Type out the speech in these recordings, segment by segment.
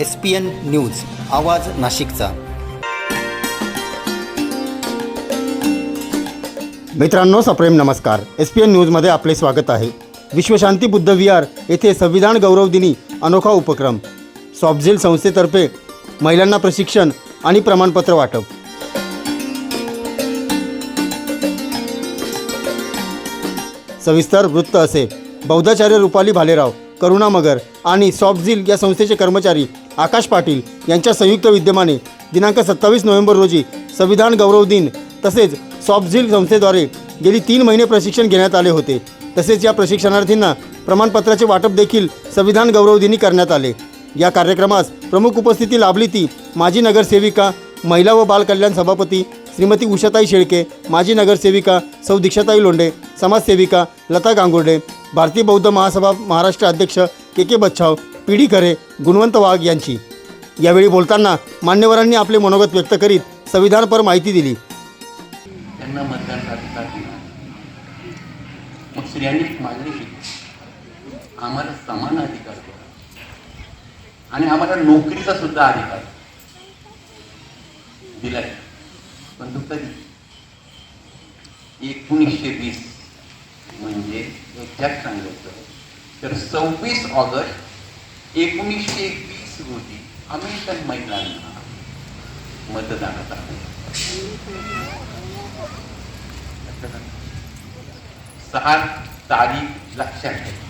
S P N news आवाज नाशिकचा. मित्रांनो सप्रेम नमस्कार. एस पी एन न्यूजमध्ये आपले स्वागत आहे. विश्वशांती बुद्ध विहार येथे संविधान गौरव दिनी अनोखा उपक्रम. सॉफ्टझेल संस्थेतर्फे महिलांना प्रशिक्षण आणि प्रमाणपत्र वाटप. सविस्तर वृत्त असे. बौद्धाचार्य रुपाली भालेराव करुणा मगर आणि सॉफ्टझील या संस्थेचे कर्मचारी आकाश पाटील यांच्या संयुक्त विद्यमाने दिनांक सत्तावीस नोव्हेंबर रोजी संविधान गौरव दिन तसेच सॉफ्टझील संस्थेद्वारे गेली तीन महिने प्रशिक्षण घेण्यात आले होते. तसेच या प्रशिक्षणार्थींना प्रमाणपत्राचे वाटप देखील संविधान गौरव दिनी करण्यात आले. या कार्यक्रमास प्रमुख उपस्थिती लाभली ती माजी नगरसेविका महिला व बालकल्याण सभापती श्रीमती उषाताई शेळके माजी नगरसेविका सौ दीक्षाताई लोंढे समाजसेविका लता गांगुर्डे भारतीय बौद्ध महासभा महाराष्ट्र अध्यक्ष के के बच्छाव पी डी खरे गुणवंत वाघ यांची. यावेळी बोलताना मान्यवरांनी आपले मनोगत व्यक्त करीत संविधानपर माहिती दिली. त्यांना मतदान मग स्त्रियांनी मागणी केली. आम्हाला समान अधिकार आणि आम्हाला नोकरीचा सुद्धा अधिकार दिलाय पण तो कधी एकोणीसशे वीस म्हणजे एक्झॅक्ट सांगितलं तर सव्वीस ऑगस्ट एकोणीसशे एकवीस रोजी अमेरिकन महिलांना मतदानाचा सहा तारीख लक्षात ठेवा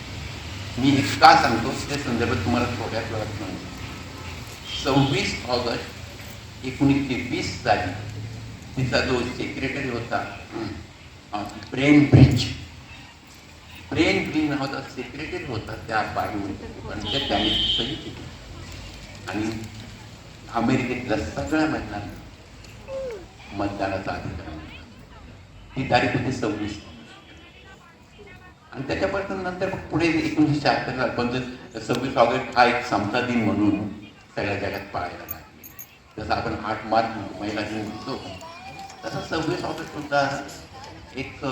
मी हे का सांगतो त्या संदर्भात तुम्हाला थोड्याच वेळात म्हणतो सव्वीस ऑगस्ट एकोणीसशे वीस साली तिचा जो सेक्रेटरी होता प्रेम brain bridge brain greenhouse secreted होतात त्या पार्टीमध्ये त्याने सही केली आणि अमेरिकेतल्या सगळ्या महिलांना मतदानाचा अधिकार ही तारीख होती सव्वीस आणि त्याच्यापासून नंतर मग पुढे एकोणीसशे शहात्तरला पण सव्वीस ऑगस्ट हा एक समता दिन म्हणून सगळ्या जगात पाळायला लागले जसं आपण आठ मार्च महिला दिन म्हणतो तसं सव्वीस ऑगस्ट सुद्धा एक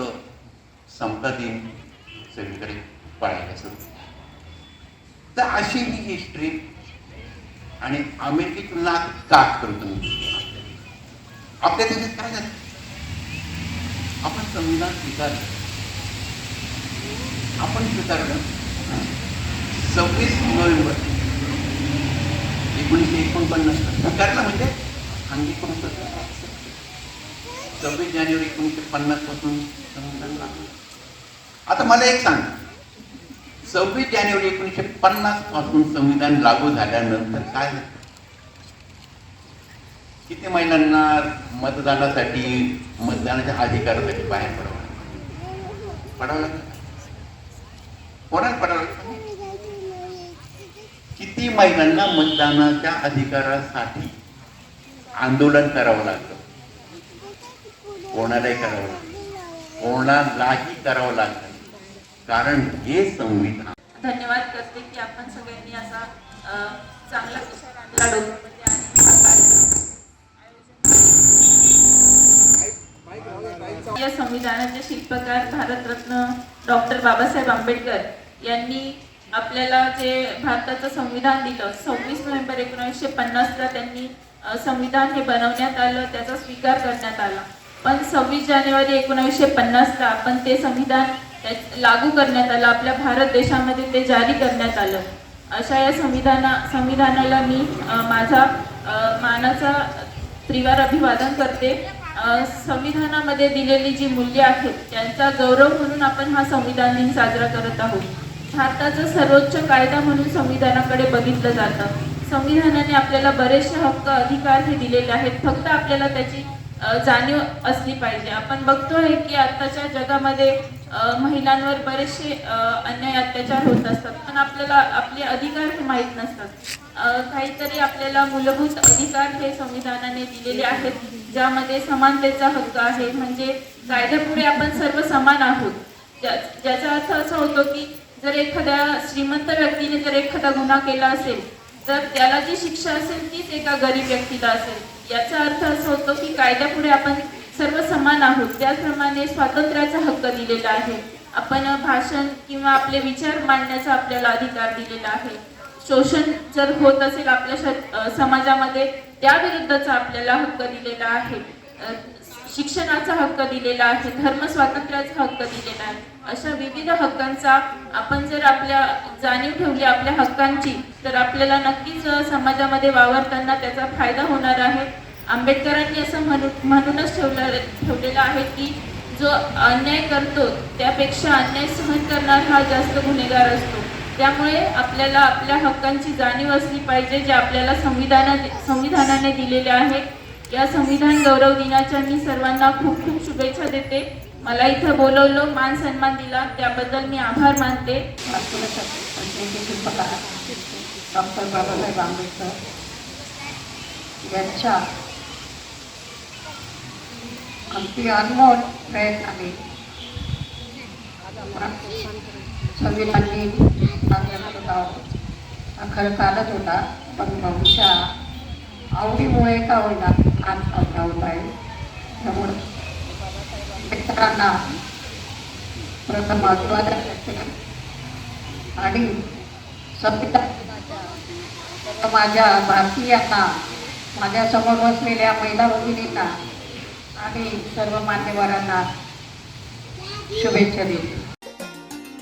समता दिन सगळीकडे पळायला सुरू तर अशी ही हिस्ट्री आणि अमेरिकेची नाक काट करतो आपल्या देशात काय झालं? आपण संविधान स्वीकारलं. आपण स्वीकारलं. सव्वीस नोव्हेंबर एकोणीसशे एकोणपन्नास स्वीकारलं म्हणजे? अंगीकृत सव्वीस जानेवारी एकोणीसशे पन्नासपासून संविधान लागलं. आता मला एक सांग. सव्वीस जानेवारी एकोणीसशे पन्नासपासून संविधान लागू झाल्यानंतर काय किती महिलांना मतदानासाठी मतदानाच्या अधिकारासाठी बाहेर पडावं पडावं कोणाला पडावं किती महिलांना मतदानाच्या अधिकारासाठी आंदोलन करावं लागतं? कोणालाही करावं लागतं. कोणालाही करावं लागतं. कारण हे संविधान धन्यवाद करते की आपण सगळ्यांनी असा चांगला विचार आणला डोक्यामध्ये आणि या संविधानाचे शिल्पकार भारतरत्न डॉक्टर बाबासाहेब आंबेडकर यांनी आपल्याला जे भारताचं संविधान दिलं सव्वीस नोव्हेंबर एकोणीसशे पन्नासला त्यांनी संविधान हे बनवण्यात आलं त्याचा स्वीकार करण्यात आला. पण सव्वीस जानेवारी एकोणीसशे पन्नासला आपण ते संविधान लागू करण्यात आलं आपल्या भारत देशामध्ये ते जारी करण्यात आलं. अशा या संविधाना संविधानाला मी माझा मानाचा त्रिवार अभिवादन करते. संविधानामध्ये दिलेली जी मूल्ये आहेत त्यांचा गौरव म्हणून आपण हा संविधान दिन साजरा करत आहोत. भारताचा सर्वोच्च कायदा म्हणून संविधानाकडे बघितलं जातं. संविधानाने आपल्याला बरेचसे हक्क अधिकार हे दिलेले आहेत. फक्त आपल्याला त्याची जाणीव असली पाहिजे. आपण बघतोय की आताच्या जगामध्ये महिलांवर बरेचसे अन्याय अत्याचार होत असतात. पण आपल्याला आपले अधिकार हे माहीत नसतात. काहीतरी आपल्याला मूलभूत अधिकार हे संविधानाने दिलेले आहेत ज्यामध्ये समानतेचा हक्क आहे. म्हणजे कायद्यापुढे आपण सर्व समान आहोत. ज्या- ज्याचा अर्थ असा होतो की जर एखाद्या श्रीमंत व्यक्तीने जर एखादा गुन्हा केला असेल तर त्याला जी शिक्षा असेल तीच एका गरीब व्यक्तीला असेल. याचा अर्थ असा होतो की कायद्यापुढे आपण सर्व समान आहोत. त्याचप्रमाणे स्वातंत्र्याचा हक्क दिलेला आहे. आपण भाषण किंवा आपले विचार मांडण्याचा आपल्याला अधिकार दिलेला आहे. शोषण जर होत असेल आपल्या श- समाजामध्ये त्याविरुद्धचा आपल्याला हक्क दिलेला आहे. शिक्षणाचा हक्क दिलेला आहे धर्म स्वातंत्र्याचा हक्क दिलेला आहे. अशा विविध हक्कांचा आपण जर आपल्या जाणीव ठेवली आपल्या हक्कांची तर आपल्याला नक्कीच समाजामध्ये वावरताना त्याचा फायदा होणार आहे. आंबेडकरांनी असं म्हणू म्हणूनच ठेवलं ठेवलेलं आहे की जो अन्याय करतो त्यापेक्षा अन्याय सहन करणारा हा जास्त गुन्हेगार असतो. त्यामुळे आपल्याला आपल्या हक्कांची जाणीव असली पाहिजे जे आपल्याला संविधाना संविधानाने दिलेले आहेत या संविधान गौरव दिनाच्या मी सर्वांना खूप खूप शुभेच्छा देते. मला इथं बोलवलं मान सन्मान दिला त्याबद्दल मी आभार मानते. शिल्पकार डॉक्टर बाबासाहेब आंबेडकर यांच्या अगदी अनमोल प्रयत्नाने संविधान दिन साजरा खरं चालत होता पण बहुशा आवडीमुळे का होईना? काम साजरा होत आहे. त्यामुळे शेतकऱ्यांना प्रथम अभिवादन आणि संविधान माझ्या भारतीयांना माझ्यासमोर बसलेल्या महिला भगिनींना आणि सर्व मान्यवरांना शुभेच्छा देते.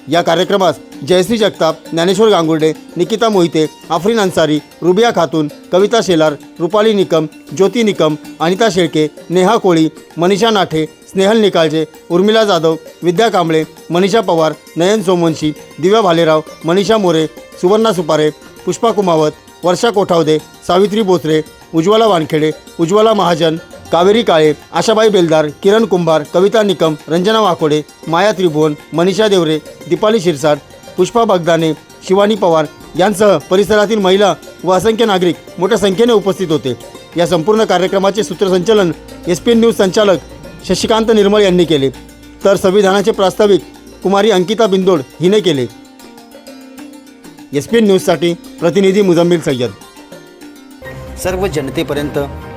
या कार्यक्रमास जयश्री जगताप ज्ञानेश्वर गांगुर्डे निकिता मोहिते आफरीन अन्सारी रुबिया खातून कविता शेलार रुपाली निकम ज्योती निकम अनिता शेळके नेहा कोळी मनीषा नाठे स्नेहल निकाळजे उर्मिला जाधव विद्या कांबळे मनीषा पवार नयन सोमवंशी दिव्या भालेराव मनीषा मोरे सुवर्णा सुपारे पुष्पा कुमावत वर्षा कोठावदे सावित्री बोचरे उज्ज्वला वानखेडे उज्ज्वला महाजन कावेरी काळे आशाबाई बेलदार किरण कुंभार कविता निकम रंजना वाकोडे माया त्रिभुवन मनीषा देवरे दीपाली शिरसाट पुष्पा बागदाने शिवानी पवार यांसह परिसरातील महिला व असंख्य नागरिक मोठ्या संख्येने उपस्थित होते. या संपूर्ण कार्यक्रमाचे सूत्रसंचालन एस पी एन न्यूज संचालक शशिकांत निर्मळ यांनी केले. तर संविधानाचे प्रास्ताविक कुमारी अंकिता बिंदोड हिने केले. एस पी एन न्यूजसाठी प्रतिनिधी मुजम्मिल सय्यद. सर्व जनतेपर्यंत